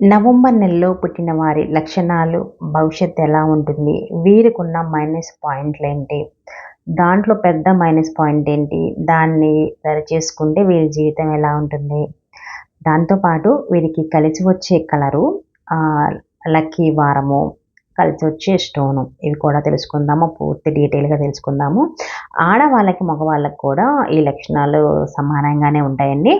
November నెలలో పుట్టిన వారి లక్షణాలు భవిష్యత్తు ఎలా ఉంటుంది? వీరికున్న మైనస్ పాయింట్లు ఏంటి? దాంట్లో పెద్ద మైనస్ పాయింట్ ఏంటి? దాన్ని సరి చేసుకుంటే వీరి జీవితం ఎలా ఉంటుంది? దాంతోపాటు వీరికి కలిసి వచ్చే కలరు లక్కీ వారము కలిసి వచ్చే స్టోను ఇవి కూడా తెలుసుకుందాము. పూర్తి డీటెయిల్గా తెలుసుకుందాము. ఆడవాళ్ళకి మగవాళ్ళకి కూడా ఈ లక్షణాలు సమానంగానే ఉంటాయండి.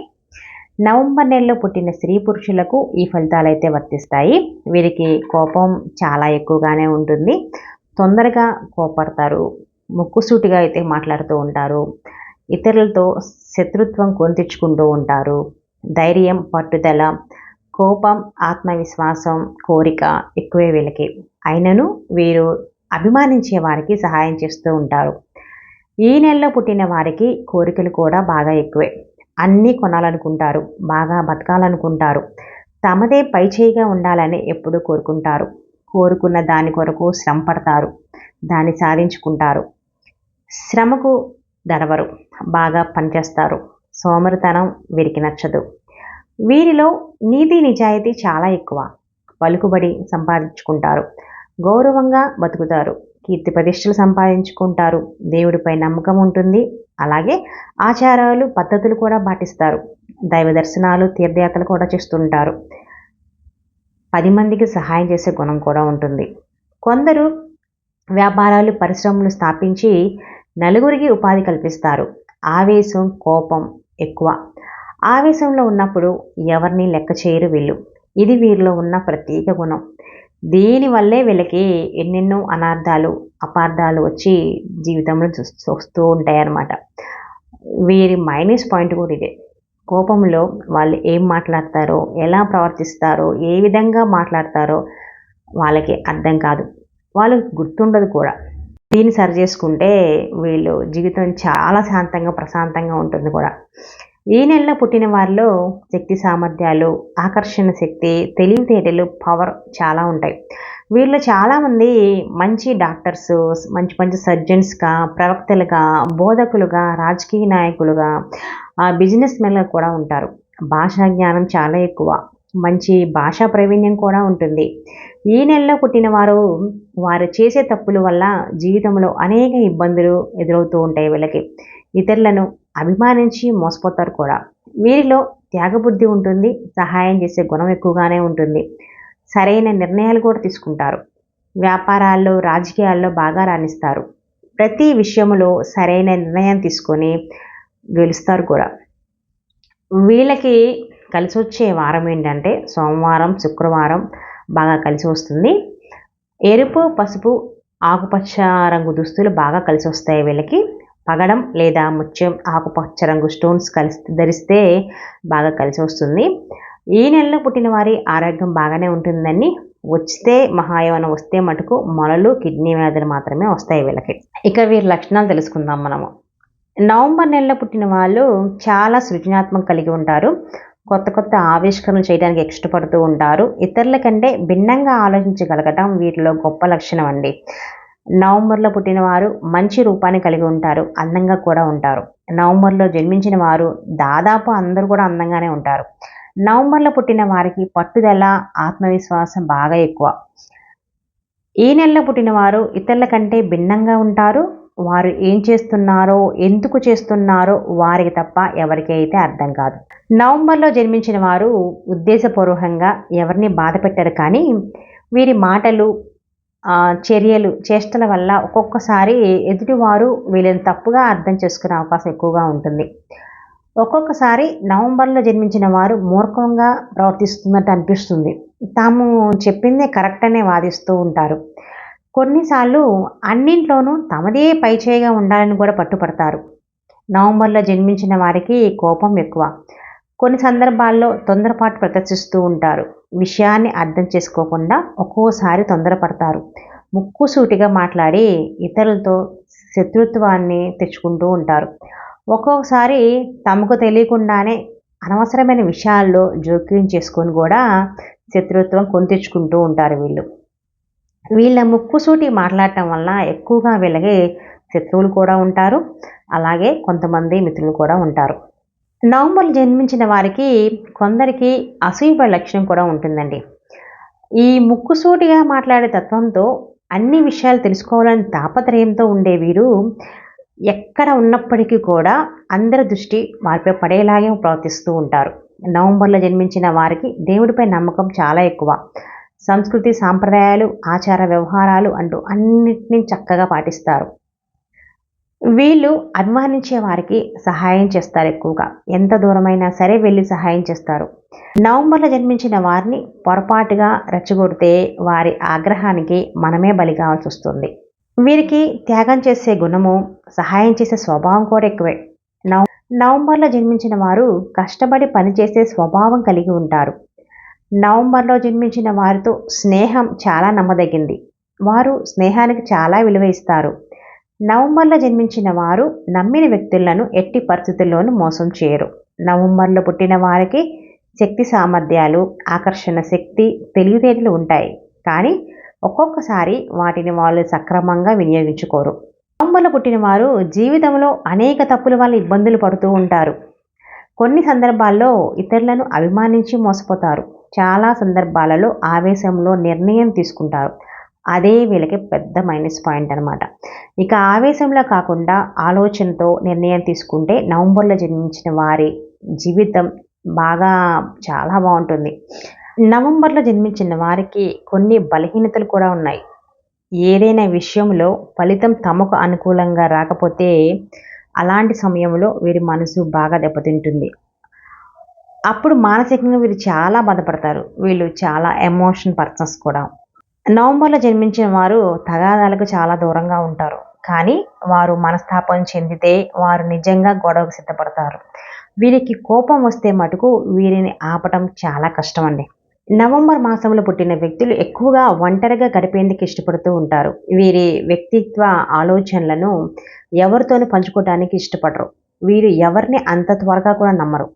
నవంబర్ నెలలో పుట్టిన స్త్రీ పురుషులకు ఈ ఫలితాలు అయితే వర్తిస్తాయి. వీరికి కోపం చాలా ఎక్కువగానే ఉంటుంది. తొందరగా కోపడతారు. ముక్కుసూటిగా అయితే మాట్లాడుతూ ఉంటారు. ఇతరులతో శత్రుత్వం కొనితెచ్చుకుంటూ ఉంటారు. ధైర్యం పట్టుదల కోపం ఆత్మవిశ్వాసం కోరిక ఎక్కువే వీళ్ళకి. అయినను వీరు అభిమానించే వారికి సహాయం చేస్తూ ఉంటారు. ఈ నెలలో పుట్టిన వారికి కోరికలు కూడా బాగా ఎక్కువే. అన్నీ కొనాలనుకుంటారు బాగా బతకాలనుకుంటారు. తమదే పైచేయిగా ఉండాలని ఎప్పుడూ కోరుకుంటారు. కోరుకున్న దాని కొరకు శ్రమ పడతారు దాన్ని సాధించుకుంటారు. శ్రమకు దడవరు బాగా పనిచేస్తారు. సోమరితనం వీరికి నచ్చదు. వీరిలో నీతి నిజాయితీ చాలా ఎక్కువ. పలుకుబడి సంపాదించుకుంటారు గౌరవంగా బతుకుతారు. కీర్తి ప్రతిష్టలు సంపాదించుకుంటారు. దేవుడిపై నమ్మకం ఉంటుంది అలాగే ఆచారాలు పద్ధతులు కూడా పాటిస్తారు. దైవ దర్శనాలు తీర్థయాత్రలు కూడా చేస్తుంటారు. పది మందికి సహాయం చేసే గుణం కూడా ఉంటుంది. కొందరు వ్యాపారాలు పరిశ్రమలు స్థాపించి నలుగురికి ఉపాధి కల్పిస్తారు. ఆవేశం కోపం ఎక్కువ. ఆవేశంలో ఉన్నప్పుడు ఎవరిని లెక్క చేయరు వీళ్ళు. ఇది వీరిలో ఉన్న ప్రత్యేక గుణం. దీనివల్లే వీళ్ళకి ఎన్నెన్నో అనార్థాలు అపార్థాలు వచ్చి జీవితంలో వస్తూ ఉంటాయన్నమాట. వీరి మైనస్ పాయింట్ కూడా ఇదే. కోపంలో వాళ్ళు ఏం మాట్లాడతారో ఎలా ప్రవర్తిస్తారో ఏ విధంగా మాట్లాడతారో వాళ్ళకి అర్థం కాదు. వాళ్ళకి గుర్తుండదు కూడా. దీన్ని సరి చేసుకుంటే వీళ్ళు జీవితం చాలా శాంతంగా ప్రశాంతంగా ఉంటుంది కూడా. ఈ నెలలో పుట్టిన వారిలో శక్తి సామర్థ్యాలు ఆకర్షణ శక్తి తెలివితేటలు పవర్ చాలా ఉంటాయి. వీళ్ళు చాలామంది మంచి డాక్టర్స్ మంచి మంచి సర్జన్స్గా ప్రవక్తలుగా బోధకులుగా రాజకీయ నాయకులుగా బిజినెస్ మెన్లు కూడా ఉంటారు. భాషా జ్ఞానం చాలా ఎక్కువ. మంచి భాషా ప్రావీణ్యం కూడా ఉంటుంది. ఈ నెలలో పుట్టిన వారు వారు చేసే తప్పుల వల్ల జీవితంలో అనేక ఇబ్బందులు ఎదురవుతూ ఉంటాయి వీళ్ళకి. ఇతరులను అభిమానించి మోసపోతారు కూడా. వీరిలో త్యాగబుద్ధి ఉంటుంది సహాయం చేసే గుణం ఎక్కువగానే ఉంటుంది. సరైన నిర్ణయాలు కూడా తీసుకుంటారు. వ్యాపారాల్లో రాజకీయాల్లో బాగా రాణిస్తారు. ప్రతి విషయంలో సరైన నిర్ణయం తీసుకొని గెలుస్తారు కూడా. వీళ్ళకి కలిసి వచ్చే వారం ఏంటంటే సోమవారం శుక్రవారం బాగా కలిసి వస్తుంది. ఎరుపు పసుపు ఆకుపచ్చ రంగు దుస్తులు బాగా కలిసి వస్తాయి వీళ్ళకి. పగడం లేదా ముత్యం ఆకుపచ్చ రంగు స్టోన్స్ కలిసి ధరిస్తే బాగా కలిసి వస్తుంది. ఈ నెలలో పుట్టిన వారి ఆరోగ్యం బాగానే ఉంటుందని వస్తే మహాయవనం వస్తే మటుకు మొలలు కిడ్నీ వ్యాధులు మాత్రమే వస్తాయి వీళ్ళకి. ఇక వీరి లక్షణాలు తెలుసుకుందాం మనము. నవంబర్ నెలలో పుట్టిన వాళ్ళు చాలా సృజనాత్మకం కలిగి ఉంటారు. కొత్త కొత్త ఆవిష్కరణలు చేయడానికి ఇష్టపడుతూ ఉంటారు. ఇతరుల కంటే భిన్నంగా ఆలోచించగలగటం వీటిలో గొప్ప లక్షణం అండి. నవంబర్లో పుట్టిన వారు మంచి రూపాన్ని కలిగి ఉంటారు అందంగా కూడా ఉంటారు. నవంబర్లో జన్మించిన వారు దాదాపు అందరూ కూడా అందంగానే ఉంటారు. నవంబర్లో పుట్టిన వారికి పట్టుదల ఆత్మవిశ్వాసం బాగా ఎక్కువ. ఈ నెలలో పుట్టిన వారు ఇతరుల కంటే భిన్నంగా ఉంటారు. వారు ఏం చేస్తున్నారో ఎందుకు చేస్తున్నారో వారికి తప్ప ఎవరికి అయితే అర్థం కాదు. నవంబర్లో జన్మించిన వారు ఉద్దేశపూర్వకంగా ఎవరిని బాధ పెట్టరు కానీ వీరి మాటలు చర్యలు చేష్టల వల్ల ఒక్కొక్కసారి ఎదుటివారు వీళ్ళని తప్పుగా అర్థం చేసుకునే అవకాశం ఎక్కువగా ఉంటుంది. ఒక్కొక్కసారి నవంబర్లో జన్మించిన వారు మూర్ఖంగా ప్రవర్తిస్తున్నట్టు అనిపిస్తుంది. తాము చెప్పిందే కరెక్ట్ అనే వాదిస్తూ ఉంటారు. కొన్నిసార్లు అన్నింట్లోనూ తమదే పైచేయిగా ఉండాలని కూడా పట్టుపడతారు. నవంబర్లో జన్మించిన వారికి కోపం ఎక్కువ. కొన్ని సందర్భాల్లో తొందరపాటు ప్రదర్శిస్తూ ఉంటారు. విషయాన్ని అర్థం చేసుకోకుండా ఒక్కోసారి తొందరపడతారు. ముక్కుసూటిగా మాట్లాడి ఇతరులతో శత్రుత్వాన్ని తెచ్చుకుంటూ ఉంటారు. ఒక్కొక్కసారి తమకు తెలియకుండానే అనవసరమైన విషయాల్లో జోక్యం చేసుకొని కూడా శత్రుత్వం కొని తెచ్చుకుంటూ ఉంటారు వీళ్ళు. వీళ్ళ ముక్కుసూటి మాట్లాడటం వల్ల ఎక్కువగా వీళ్ళకి శత్రువులు కూడా ఉంటారు. అలాగే కొంతమంది మిత్రులు కూడా ఉంటారు. నవంబర్లో జన్మించిన వారికి కొందరికి అసూయపడే లక్షణం కూడా ఉంటుందండి. ఈ ముక్కుసూటిగా మాట్లాడే తత్వంతో అన్ని విషయాలు తెలుసుకోవాలని తాపత్రయంతో ఉండే వీరు ఎక్కడ ఉన్నప్పటికీ కూడా అందరి దృష్టి వారిపై పడేలాగే ప్రవర్తిస్తూ ఉంటారు. నవంబర్లో జన్మించిన వారికి దేవుడిపై నమ్మకం చాలా ఎక్కువ. సంస్కృతి సాంప్రదాయాలు ఆచార వ్యవహారాలు అంటూ అన్నిటినీ చక్కగా పాటిస్తారు. వీళ్ళు అభిమానించే వారికి సహాయం చేస్తారు ఎక్కువగా. ఎంత దూరమైనా సరే వెళ్ళి సహాయం చేస్తారు. నవంబర్లో జన్మించిన వారిని పొరపాటుగా రెచ్చగొడితే వారి ఆగ్రహానికి మనమే బలి కావాల్సి వస్తుంది. వీరికి త్యాగం చేసే గుణము సహాయం చేసే స్వభావం కూడా ఎక్కువే. నవ నవంబర్లో జన్మించిన వారు కష్టపడి పనిచేసే స్వభావం కలిగి ఉంటారు. నవంబర్లో జన్మించిన వారితో స్నేహం చాలా నమ్మదగింది. వారు స్నేహానికి చాలా విలువ ఇస్తారు. నవంబర్లో జన్మించిన వారు నమ్మిన వ్యక్తులను ఎట్టి పరిస్థితుల్లోనూ మోసం చేయరు. నవంబర్లో పుట్టిన వారికి శక్తి సామర్థ్యాలు ఆకర్షణ శక్తి తెలివితేటలు ఉంటాయి. కానీ ఒక్కొక్కసారి వాటిని వాళ్ళు సక్రమంగా వినియోగించుకోరు. నవంబర్లో పుట్టిన వారు జీవితంలో అనేక తప్పుల వల్ల ఇబ్బందులు పడుతూ ఉంటారు. కొన్ని సందర్భాల్లో ఇతరులను అభిమానించి మోసపోతారు. చాలా సందర్భాలలో ఆవేశంలో నిర్ణయం తీసుకుంటారు. అదే వీళ్ళకి పెద్ద మైనస్ పాయింట్ అనమాట ఇక ఆవేశంలో కాకుండా ఆలోచనతో నిర్ణయం తీసుకుంటే నవంబర్లో జన్మించిన వారి జీవితం బాగా చాలా బాగుంటుంది. నవంబర్లో జన్మించిన వారికి కొన్ని బలహీనతలు కూడా ఉన్నాయి. ఏదైనా విషయంలో ఫలితం తమకు అనుకూలంగా రాకపోతే అలాంటి సమయంలో వీరి మనసు బాగా దెబ్బతింటుంది. అప్పుడు మానసికంగా వీరు చాలా బాధపడతారు. వీళ్ళు చాలా ఎమోషన్ పర్సన్స్ కూడా. నవంబర్లో జన్మించిన వారు తగాదాలకు చాలా దూరంగా ఉంటారు. కానీ వారు మనస్తాపం చెందితే వారు నిజంగా గొడవకు సిద్ధపడతారు. వీరికి కోపం వస్తే మటుకు వీరిని ఆపటం చాలా కష్టం అండి నవంబర్ మాసంలో పుట్టిన వ్యక్తులు ఎక్కువగా ఒంటరిగా గడిపేందుకు ఇష్టపడుతూ ఉంటారు. వీరి వ్యక్తిత్వ ఆలోచనలను ఎవరితోనూ పంచుకోవడానికి ఇష్టపడరు. వీరు ఎవరిని అంత త్వరగా కూడా నమ్మరు.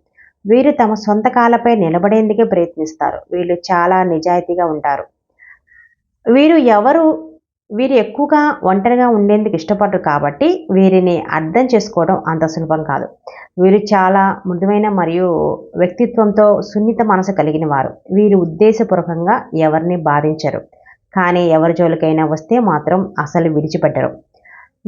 వీరు తమ సొంత కాలపై నిలబడేందుకే ప్రయత్నిస్తారు. వీళ్ళు చాలా నిజాయితీగా ఉంటారు. వీరు ఎవరు? వీరు ఎక్కువగా ఒంటరిగా ఉండేందుకు ఇష్టపడరు కాబట్టి వీరిని అర్థం చేసుకోవడం అంత సులభం కాదు. వీరు చాలా మృదువైన మరియు వ్యక్తిత్వంతో సున్నిత మనసు కలిగిన వారు. వీరు ఉద్దేశపూర్వకంగా ఎవరిని బాధించరు. కానీ ఎవరి జోలికైనా వస్తే మాత్రం అసలు విడిచిపెట్టరు.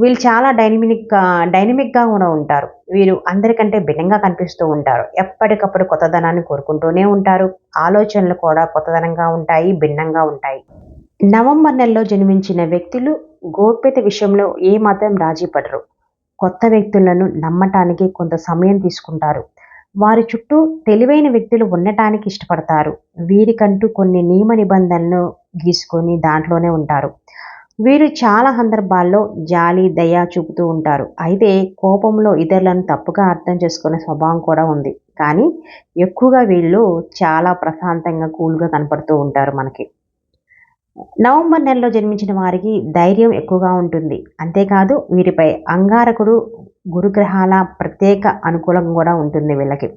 వీళ్ళు చాలా డైనమిక్ డైనమిక్గా కూడా ఉంటారు. వీరు అందరికంటే భిన్నంగా కనిపిస్తూ ఉంటారు. ఎప్పటికప్పుడు కొత్తదనాన్ని కోరుకుంటూనే ఉంటారు. ఆలోచనలు కూడా కొత్తదనంగా ఉంటాయి భిన్నంగా ఉంటాయి. నవంబర్ నెలలో జన్మించిన వ్యక్తులు గోప్యత విషయంలో ఏమాత్రం రాజీ పడరు. కొత్త వ్యక్తులను నమ్మటానికి కొంత సమయం తీసుకుంటారు. వారి చుట్టూ తెలివైన వ్యక్తులు ఉండటానికి ఇష్టపడతారు. వీరికంటూ కొన్ని నియమ నిబంధనలు గీసుకొని దాంట్లోనే ఉంటారు. వీరు చాలా సందర్భాల్లో జాలి దయ చూపుతూ ఉంటారు. అయితే కోపంలో ఇతరులను తప్పుగా అర్థం చేసుకునే స్వభావం కూడా ఉంది. కానీ ఎక్కువగా వీళ్ళు చాలా ప్రశాంతంగా కూల్గా కనపడుతూ ఉంటారు మనకి. నవంబర్ నెలలో జన్మించిన వారికి ధైర్యం ఎక్కువగా ఉంటుంది. అంతేకాదు వీరిపై అంగారకుడు గురుగ్రహాల ప్రత్యేక అనుకూలం కూడా ఉంటుంది వీళ్ళకి.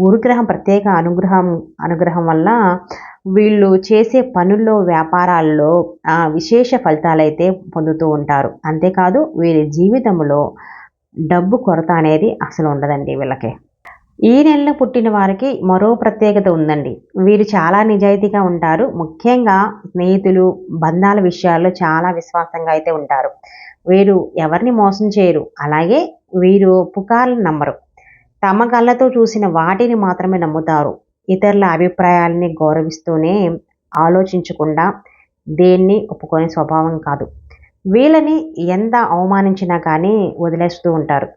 గురుగ్రహం ప్రత్యేక అనుగ్రహం అనుగ్రహం వల్ల వీళ్ళు చేసే పనుల్లో వ్యాపారాల్లో విశేష ఫలితాలైతే పొందుతూ ఉంటారు. అంతేకాదు వీరి జీవితంలో డబ్బు కొరత అనేది అసలు ఉండదండి వీళ్ళకి. ఈ నెలలో పుట్టిన వారికి మరో ప్రత్యేకత ఉందండి. వీరు చాలా నిజాయితీగా ఉంటారు. ముఖ్యంగా స్నేహితులు బంధాల విషయాల్లో చాలా విశ్వాసంగా అయితే ఉంటారు. వీరు ఎవరిని మోసం చేయరు. అలాగే వీరు పుకార్లు నమ్మరు. తమ కళ్ళతో చూసిన వాటిని మాత్రమే నమ్ముతారు. ఇతరుల అభిప్రాయాలని గౌరవిస్తూనే ఆలోచించకుండా దేన్ని ఒప్పుకునే స్వభావం కాదు. వీళ్ళని ఎంత అవమానించినా కానీ వదిలేస్తూ ఉంటారు.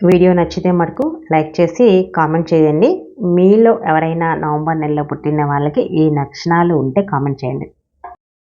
వీడియో నచ్చితే మటుకు లైక్ చేసి కామెంట్ చేయండి. మీలో ఎవరైనా నవంబర్ నెలలో పుట్టిన వాళ్ళకి ఈ లక్షణాలు ఉంటే కామెంట్ చేయండి.